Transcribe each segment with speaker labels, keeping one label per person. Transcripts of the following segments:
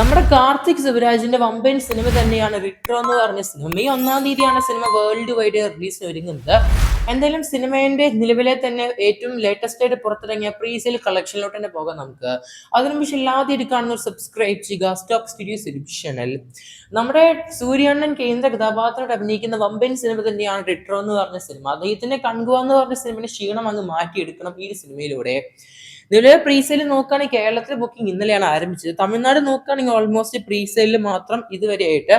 Speaker 1: നമ്മുടെ കാർത്തിക് ശിവരാജിന്റെ വമ്പൻ സിനിമ തന്നെയാണ് റിട്രോ എന്ന് പറഞ്ഞ സിനിമ. ഈ ഒന്നാം തീയതിയാണ് സിനിമ വേൾഡ് വൈഡ് റിലീസിന് ഒരുങ്ങുന്നത്. എന്തായാലും സിനിമയുടെ നിലവിലെ തന്നെ ഏറ്റവും ലേറ്റസ്റ്റ് ആയിട്ട് പുറത്തിറങ്ങിയ പ്രീസെയിൽ കളക്ഷനിലോട്ട് തന്നെ പോകാം നമുക്ക്. അതിനു പക്ഷേ ഇല്ലാതെ കാണുന്ന സബ്സ്ക്രൈബ് ചെയ്യുക. സ്റ്റോക്ക് സ്റ്റുഡിയോ യൂട്യൂബ് ചാനൽ നമ്മുടെ സൂര്യണ്ണൻ കേന്ദ്ര കഥാപാത്രമായിട്ട് അഭിനയിക്കുന്ന വമ്പൻ സിനിമ തന്നെയാണ് റിട്രോ എന്ന് പറഞ്ഞ സിനിമ. അദ്ദേഹത്തിന്റെ കൺകുവ എന്ന് പറഞ്ഞ സിനിമയുടെ ക്ഷീണം അങ്ങ് മാറ്റിയെടുക്കണം ഈ സിനിമയിലൂടെ. നിലവിലെ പ്രീസെയിൽ നോക്കുകയാണെങ്കിൽ കേരളത്തിലെ ബുക്കിംഗ് ഇന്നലെയാണ് ആരംഭിച്ചത്. തമിഴ്നാട് നോക്കുകയാണെങ്കിൽ ഓൾമോസ്റ്റ് പ്രീസെയിലിൽ മാത്രം ഇതുവരെയായിട്ട്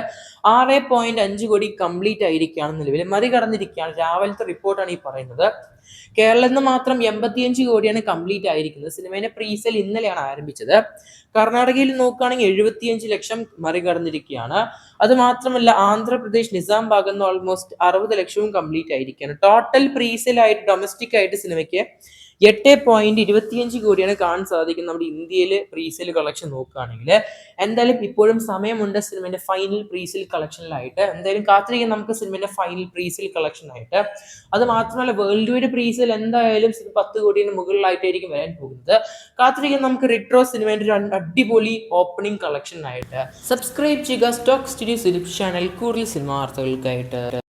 Speaker 1: ആറ് പോയിന്റ് അഞ്ച് കോടി കംപ്ലീറ്റ് ആയിരിക്കുകയാണ് നിലവിൽ. മറികടന്നിരിക്കുകയാണ്. രാവിലത്തെ റിപ്പോർട്ടാണ് ഈ പറയുന്നത്. കേരളത്തിൽ നിന്ന് മാത്രം എൺപത്തിയഞ്ച് കോടിയാണ് കംപ്ലീറ്റ് ആയിരിക്കുന്നത്. സിനിമയുടെ പ്രീസെയിൽ ഇന്നലെയാണ് ആരംഭിച്ചത്. കർണാടകയിൽ നോക്കുകയാണെങ്കിൽ എഴുപത്തിയഞ്ച് ലക്ഷം മറികടന്നിരിക്കുകയാണ്. അത് മാത്രമല്ല ആന്ധ്രാപ്രദേശ് നിസാം ഭാഗത്ത് നിന്ന് ഓൾമോസ്റ്റ് അറുപത് ലക്ഷവും കംപ്ലീറ്റ് ആയിരിക്കുകയാണ്. ടോട്ടൽ പ്രീസെയിൽ ആയിട്ട് ഡൊമസ്റ്റിക് ആയിട്ട് സിനിമയ്ക്ക് എട്ട് പോയിന്റ് ഇരുപത്തിയഞ്ച് കോടിയാണ് കാണാൻ സാധിക്കുന്നത് നമ്മുടെ ഇന്ത്യയിൽ പ്രീസെയിൽ കളക്ഷൻ നോക്കുകയാണെങ്കിൽ. എന്തായാലും ഇപ്പോഴും സമയമുണ്ട് സിനിമയുടെ ഫൈനൽ പ്രീസെയിൽ കളക്ഷനിലായിട്ട് എന്തായാലും കാത്തിരിക്കാൻ നമുക്ക് സിനിമയുടെ ഫൈനൽ പ്രീസെയിൽ കളക്ഷനായിട്ട് അത് മാത്രമല്ല വേൾഡ് വൈഡ് പ്രീസെയിൽ എന്തായാലും സിനിമ പത്ത് കോടിയുടെ മുകളിലായിട്ടായിരിക്കും വരാൻ പോകുന്നത്. കാത്തിരിക്കാൻ നമുക്ക് റിട്രോ സിനിമയുടെ ഒരു അടിപൊളി ഓപ്പണിംഗ് കളക്ഷനായിട്ട് സബ്സ്ക്രൈബ് ചെയ്യുക സ്റ്റോക്ക് സ്റ്റുഡിയോ യൂട്യൂബ് ചാനൽ കൂടുതൽ സിനിമ വാർത്തകൾക്കായിട്ട്.